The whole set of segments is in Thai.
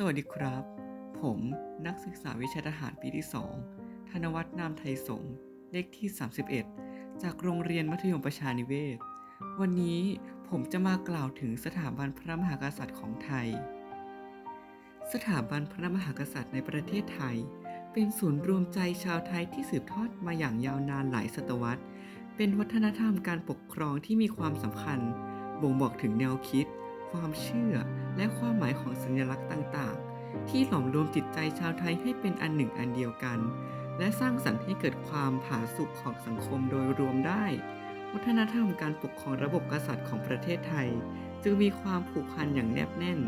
สวัสดีครับ ผมนักศึกษาวิชาทหารปีที่ 2 ธนวัฒน์นามไทยสงเลขที่ 31 จากโรงเรียนมัธยมประชานิเวศ วันนี้ผมจะมากล่าวถึงสถาบันพระมหากษัตริย์ของไทย สถาบันพระมหากษัตริย์ในประเทศไทย เป็นศูนย์รวมใจชาวไทยที่สืบทอดมาอย่างยาวนานหลายศตวรรษ เป็นวัฒนธรรมการปกครองที่มีความสำคัญ บ่งบอกถึงแนวคิด ความเชื่อ และความหมายของสัญลักษณ์ต่างๆ ที่หลอมรวมจิตใจชาวไทยให้เป็นอันหนึ่งอันเดียวกัน และสร้างสรรค์ให้เกิดความผาสุกของสังคมโดยรวมได้ วัฒนธรรมการปกครองระบบกษัตริย์ของประเทศไทย จึงมีความผูกพันอย่างแนบแน่น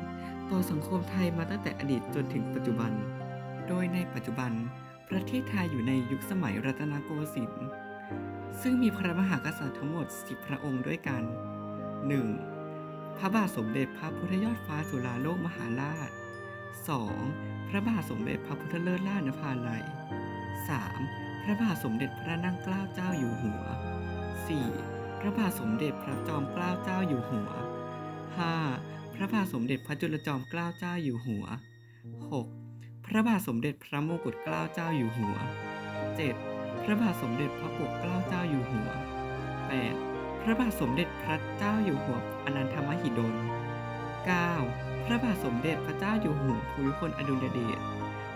ต่อสังคมไทยมาตั้งแต่อดีตจนถึงปัจจุบัน โดยในปัจจุบัน ประเทศไทยอยู่ในยุคสมัยรัตนโกสินทร์ซึ่งมีพระมหากษัตริย์ทั้งหมด 10 พระองค์ด้วยกัน 1. พระบาทสมเด็จพระพุทธยอดฟ้าจุฬาโลกมหาราช 2. พระบาทสมเด็จพระพุทธเลิศล่านภาลัย 3. พระบาทสมเด็จพระนั่งเกล้าเจ้าอยู่หัว 4. พระบาทสมเด็จพระจอมเกล้าเจ้าอยู่หัว 5. พระบาทสมเด็จพระจุลจอมเกล้าเจ้าอยู่หัว 6. พระบาทสมเด็จพระมงกุฎเกล้าเจ้าอยู่หัว 7. พระบาทสมเด็จพระปกเกล้า ระบาทสมเด็จพระเจ้าอยู่หัวอนันทมหิดล 9. พระบาทสมเด็จพระเจ้าอยู่หัวภูมิพลอดุลยเดช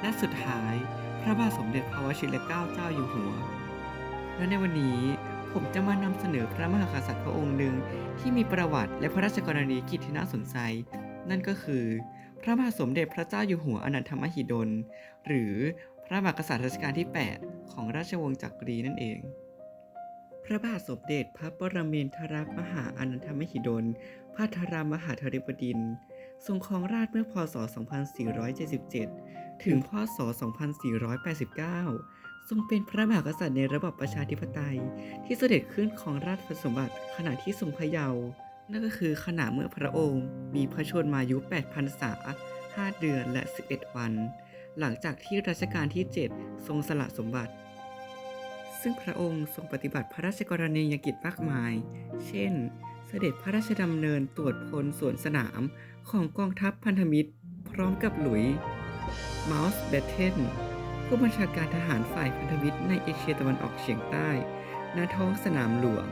และสุดท้าย พระบาทสมเด็จพระวชิรเกล้าเจ้าอยู่หัว และในวันนี้ผมจะมานำเสนอพระมหากษัตริย์พระองค์หนึ่งที่มีประวัติและพระราชกรณียกิจที่น่าสนใจ นั่นก็คือ พระบาทสมเด็จพระเจ้าอยู่หัวอนันทมหิดล หรือพระมหากษัตริย์รัชกาลที่ 8 ของราชวงศ์จักรีนั่นเอง พระบาทสมเด็จพระปรเมนทรมหาอนันทมหิดล พระธรามหาธริบดิน ทรงครองราชเมื่อพศ 2477 ถึงพศ 2489 ทรงเป็นพระมหากษัตริย์ในระบอบประชาธิปไตย ที่เสด็จขึ้นของราชสมบัติขณะที่ทรงพระเยาว์ นั่นก็คือขณะเมื่อพระองค์ มีพระชนมายุ 8 พรรษา 5 เดือนและ 11 วัน หลังจากที่รัชกาลที่ 7 ทรงสละสมบัติ ซึ่งพระองค์ทรงปฏิบัติพระราชกรณียกิจมากมาย เช่น เสด็จพระราชดำเนินตรวจพลสวนสนามของกองทัพพันธมิตร พร้อมกับหลุยส์มาส์แบตเทนผู้บัญชาการทหารฝ่ายพันธมิตรในเอเชียตะวันออกเฉียงใต้ณท้องสนามหลวง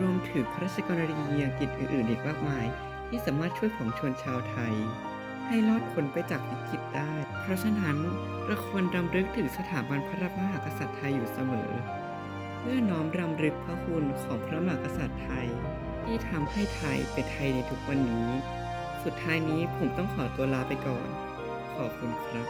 รวมถึงพระราชกรณียกิจอื่นๆอีกมากมาย ที่สามารถช่วยผองชนชาวไทย ให้รอดพ้นไปจากวิกฤตได้ เพราะฉะนั้นเราควรรำลึกถึงสถาบันพระมหากษัตริย์ไทยอยู่เสมอ เพื่อน้อมรำลึกพระคุณของพระมหากษัตริย์ไทย ที่ทำให้ไทยเป็นไทยในทุกวันนี้ สุดท้ายนี้ผมต้องขอตัวลาไปก่อน ขอบคุณครับ